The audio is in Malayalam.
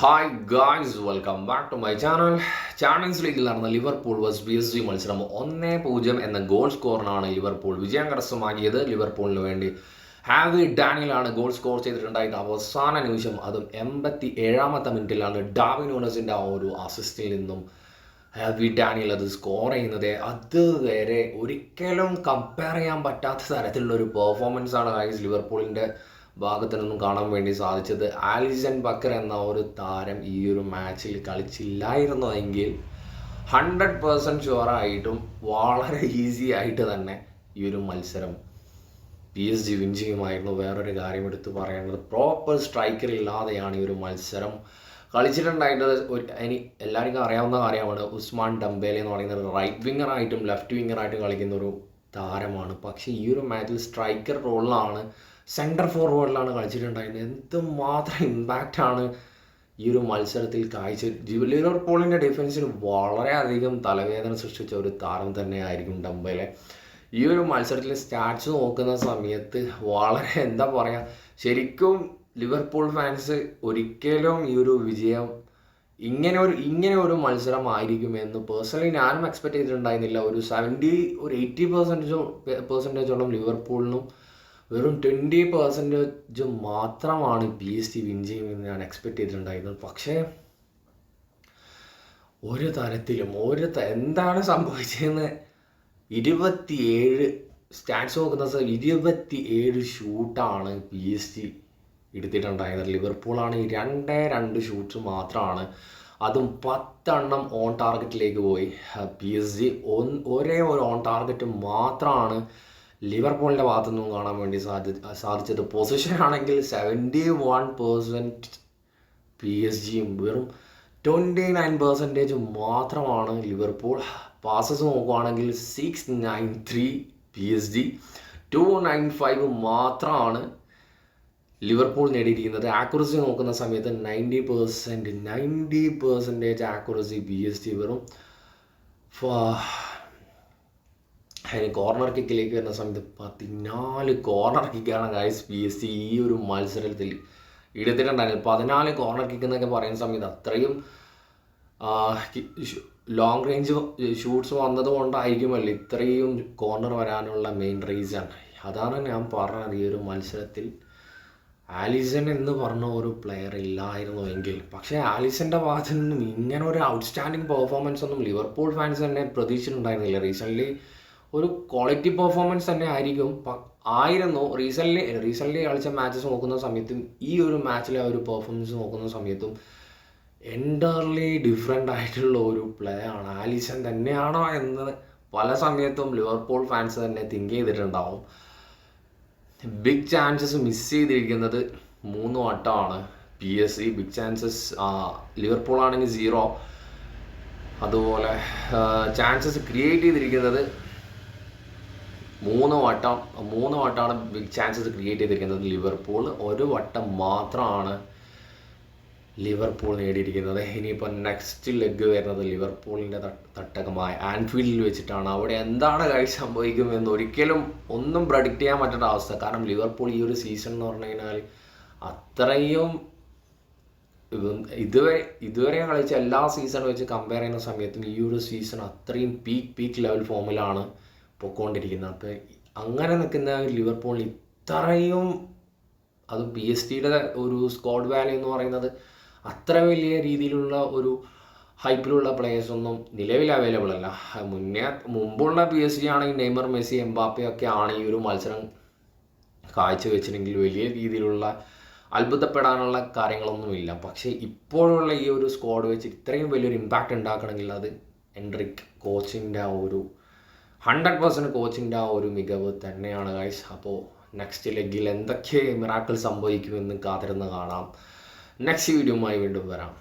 Hi guys welcome back to my channel champions ലീഗിൽ നടന്ന Liverpool versus P S G മത്സരം ഒന്നേ പൂജ്യം എന്ന ഗോൾ സ്കോറിനാണ് ലിവർപൂൾ വിജയം കരസ്ഥമാക്കിയത് ലിവർപൂളിന് വേണ്ടി ഹാവി ഡാനിയലാണ് ഗോൾ സ്കോർ ചെയ്തിട്ടുണ്ടായിരുന്ന അവസാന നിമിഷം അതും എൺപത്തി ഏഴാമത്തെ മിനിറ്റിലാണ് ഡാവിൻ ഓണസിന്റെ ആ ഒരു അസിസ്റ്റിൽ നിന്നും ഹാവി ഡാനിയൽ അത് സ്കോർ ചെയ്യുന്നത്. അതുവരെ ഒരിക്കലും കമ്പയർ ചെയ്യാൻ പറ്റാത്ത തരത്തിലുള്ള ഒരു പെർഫോമൻസ് ആണ് ഗൈസ് ലിവർപൂളിന്റെ ഭാഗത്തു കാണാൻ വേണ്ടി സാധിച്ചത് ആലിസൺ ബക്കർ എന്ന ഒരു താരം ഈ ഒരു മാച്ചിൽ കളിച്ചില്ലായിരുന്നു എങ്കിൽ ഹൺഡ്രഡ് പേഴ്സന്റ് ഷുവറായിട്ടും വളരെ ഈസി ആയിട്ട് തന്നെ ഈ ഒരു മത്സരം പി എസ് ജി വിൻ ചെയ്യുമായിരുന്നു വേറൊരു കാര്യം എടുത്ത് പറയേണ്ടത് പ്രോപ്പർ സ്ട്രൈക്കർ ഇല്ലാതെയാണ് ഈ ഒരു മത്സരം കളിച്ചിട്ടുണ്ടായിട്ട് ഒരു ഇനി എല്ലാവർക്കും അറിയാവുന്ന കാര്യമാണ് ഉസ്മാൻ ഡംബേലെ എന്ന് പറയുന്ന ഒരു റൈറ്റ് വിങ്ങറായിട്ടും ലെഫ്റ്റ് വിങ്ങറായിട്ടും കളിക്കുന്ന ഒരു താരമാണ്. പക്ഷേ ഈ ഒരു മാച്ചിൽ സ്ട്രൈക്കർ റോളിലാണ് സെന്റർ ഫോർവേഡിലാണ് കളിച്ചിട്ടുണ്ടായിരുന്നത്. എന്തുമാത്രം ഇമ്പാക്റ്റാണ് ഈ ഒരു മത്സരത്തിൽ കാഴ്ച ലിവർപൂളിന്റെ ഡിഫൻസിന് വളരെയധികം തലവേദന സൃഷ്ടിച്ച ഒരു താരം തന്നെയായിരിക്കും ഡംബയിലെ ഈ ഒരു മത്സരത്തിലെ സ്റ്റാറ്റ്സ് നോക്കുന്ന സമയത്ത് വളരെ എന്താ പറയുക ശരിക്കും ലിവർപൂൾ ഫാൻസ് ഒരിക്കലും ഈ ഒരു വിജയം ഇങ്ങനെ ഒരു ഇങ്ങനെ ഒരു മത്സരമായിരിക്കും എന്ന് പേഴ്സണലി ഞാനും എക്സ്പെക്ട് ചെയ്തിട്ടുണ്ടായിരുന്നില്ല. ഒരു സെവന്റി ഒരു എയ്റ്റി പെർസെന്റേജോ പെർസെന്റേജോളം ലിവർപൂളിനും വെറും ട്വന്റി പെർസെന്റേജ് മാത്രമാണ് പി എസ് ടി വിൻ ചെയ്യുമെന്ന് ഞാൻ എക്സ്പെക്ട് ചെയ്തിട്ടുണ്ടായിരുന്നത്. പക്ഷേ ഒരു തരത്തിലും ഒരു എന്താണ് സംഭവിച്ചതെന്ന് ഇരുപത്തിയേഴ് സ്റ്റാറ്റ്സ് നോക്കുന്ന സമയം ഇരുപത്തി ഏഴ് ഷൂട്ടാണ് പി എസ് ടി എടുത്തിട്ടുണ്ടായത് ലിവർപൂളാണ് രണ്ടേ രണ്ട് ഷൂട്ട്സ് മാത്രമാണ്. അതും പത്തെണ്ണം ഓൺ ടാർഗറ്റിലേക്ക് പോയി. പി എസ് ജി ഒരേ ഒരു ഓൺ ടാർഗറ്റ് മാത്രമാണ് ലിവർപൂളിന്റെ ഭാഗത്തു നിന്നും കാണാൻ വേണ്ടി സാധി സാധിച്ചത് പൊസിഷൻ ആണെങ്കിൽ seventy one percent P S ജിയും വെറും ട്വന്റി നയൻ പെർസെന്റേജ് മാത്രമാണ് ലിവർപൂൾ. പാസസ് നോക്കുകയാണെങ്കിൽ six nine three P S G two nine five മാത്രമാണ് ലിവർപൂൾ നേടിയിരിക്കുന്നത്. ആക്യുറസി നോക്കുന്ന സമയത്ത് ninety percent ninety percentage accuracy P S G വെറും അതിന് കോർണർ കിക്കിലേക്ക് വരുന്ന സമയത്ത് പതിനാല് കോർണർ കിക്കാണ് ഗായ്സ് പി എസ് സി ഈ ഒരു മത്സരത്തിൽ എടുത്തിട്ടുണ്ടായിരുന്നു പതിനാല് കോർണർ കിക്ക് എന്നൊക്കെ പറയുന്ന സമയത്ത് അത്രയും ലോങ് റേഞ്ച് ഷൂട്ട്സ് വന്നത് കൊണ്ടായിരിക്കുമല്ലോ ഇത്രയും കോർണർ വരാനുള്ള മെയിൻ റീസൺ അതാണ് ഞാൻ പറഞ്ഞത്. ഈ ഒരു മത്സരത്തിൽ ആലിസൺ എന്ന് പറഞ്ഞ ഒരു പ്ലെയർ ഇല്ലായിരുന്നു എങ്കിൽ. പക്ഷേ ആലിസന്റെ ഭാഗത്തു നിന്നും ഇങ്ങനെ ഒരു ഔട്ട്സ്റ്റാൻഡിങ് പെർഫോമൻസ് ഒന്നും ലിവർപൂൾ ഫാൻസ് തന്നെ പ്രതീക്ഷിച്ചിട്ടുണ്ടായിരുന്നില്ല. റീസെന്റ്ലി ഒരു ക്വാളിറ്റി പെർഫോമൻസ് തന്നെ ആയിരിക്കും. ആയിരുന്നു. റീസെന്റ്ലി റീസെന്റ്ലി കളിച്ച മാച്ചസ് നോക്കുന്ന സമയത്തും ഈ ഒരു മാച്ചിലെ ഒരു പെർഫോമൻസ് നോക്കുന്ന സമയത്തും എന്റർലി ഡിഫറെന്റ് ആയിട്ടുള്ള ഒരു പ്ലേ ആണ്. ആലിസൺ തന്നെയാണോ എന്ന് പല സമയത്തും ലിവർപൂൾ ഫാൻസ് തന്നെ തിങ്ക് ചെയ്തിട്ടുണ്ടാവും. ബിഗ് ചാൻസസ് മിസ് ചെയ്തിരിക്കുന്നത് മൂന്ന് വട്ടമാണ്. P S C big chances Liverpool ആണെങ്കിൽ സീറോ അതുപോലെ ചാൻസസ് ക്രിയേറ്റ് ചെയ്തിരിക്കുന്നത് മൂന്ന് വട്ടം മൂന്ന് വട്ടമാണ് ബിഗ് ചാൻസസ് ക്രിയേറ്റ് ചെയ്തിരിക്കുന്നത് ലിവർപൂൾ ഒരു വട്ടം മാത്രമാണ് ലിവർപൂൾ നേടിയിരിക്കുന്നത്. ഇനിയിപ്പോൾ നെക്സ്റ്റ് ലെഗ് വരുന്നത് ലിവർപൂളിന്റെ തട്ടകമായ ആൻഫീൽഡിൽ വെച്ചിട്ടാണ്. അവിടെ എന്താണ് കാഴ്ച സംഭവിക്കുമെന്ന് ഒരിക്കലും ഒന്നും പ്രഡിക്റ്റ് ചെയ്യാൻ പറ്റാത്ത അവസ്ഥ. കാരണം ലിവർപൂൾ ഈ ഒരു സീസൺ എന്ന് പറഞ്ഞു കഴിഞ്ഞാൽ അത്രയും ഇതുവരെ ഇതുവരെ കളിച്ച എല്ലാ സീസൺ വെച്ച് കമ്പയർ ചെയ്യുന്ന സമയത്തും ഈ ഒരു സീസൺ അത്രയും പീക്ക് പീക്ക് ലെവൽ ഫോമിലാണ് പൊക്കോണ്ടിരിക്കുന്നത് അപ്പോൾ അങ്ങനെ നിൽക്കുന്ന ലിവർപൂൾ ഇത്രയും അത് പി എസ് ടിയുടെ ഒരു സ്കോഡ് വാല്യൂ എന്ന് പറയുന്നത് അത്ര വലിയ രീതിയിലുള്ള ഒരു ഹൈപ്പിലുള്ള പ്ലേയേഴ്സ് ഒന്നും നിലവിൽ അവൈലബിൾ അല്ല. മുന്നേ മുമ്പുള്ള പി എസ് ജി ആണെങ്കിൽ നെയ്മർ മെസ്സി എംബാപ്പെ ഒക്കെ ആണ് ഈ ഒരു മത്സരം കാഴ്ചവെച്ചിരുന്നെങ്കിൽ വലിയ രീതിയിലുള്ള അത്ഭുതപ്പെടാനുള്ള കാര്യങ്ങളൊന്നുമില്ല പക്ഷേ ഇപ്പോഴുള്ള ഈ ഒരു സ്ക്വാഡ് വെച്ച് ഇത്രയും വലിയൊരു ഇമ്പാക്റ്റ് ഉണ്ടാക്കണമെങ്കിൽ അത് എൻട്രിക് കോച്ചിന്റെ ആ ഒരു ഹൺഡ്രഡ് പെർസെന്റ് കോച്ചിന്റെ ആ ഒരു മികവ് തന്നെയാണ് ഗൈസ് അപ്പോൾ നെക്സ്റ്റ് ലെഗിൽ എന്തൊക്കെ മിറാക്കിൾ സംഭവിക്കുമെന്ന് കാത്തിരുന്ന് കാണാം. നെക്സ്റ്റ് വീഡിയോയുമായി വീണ്ടും വരാം.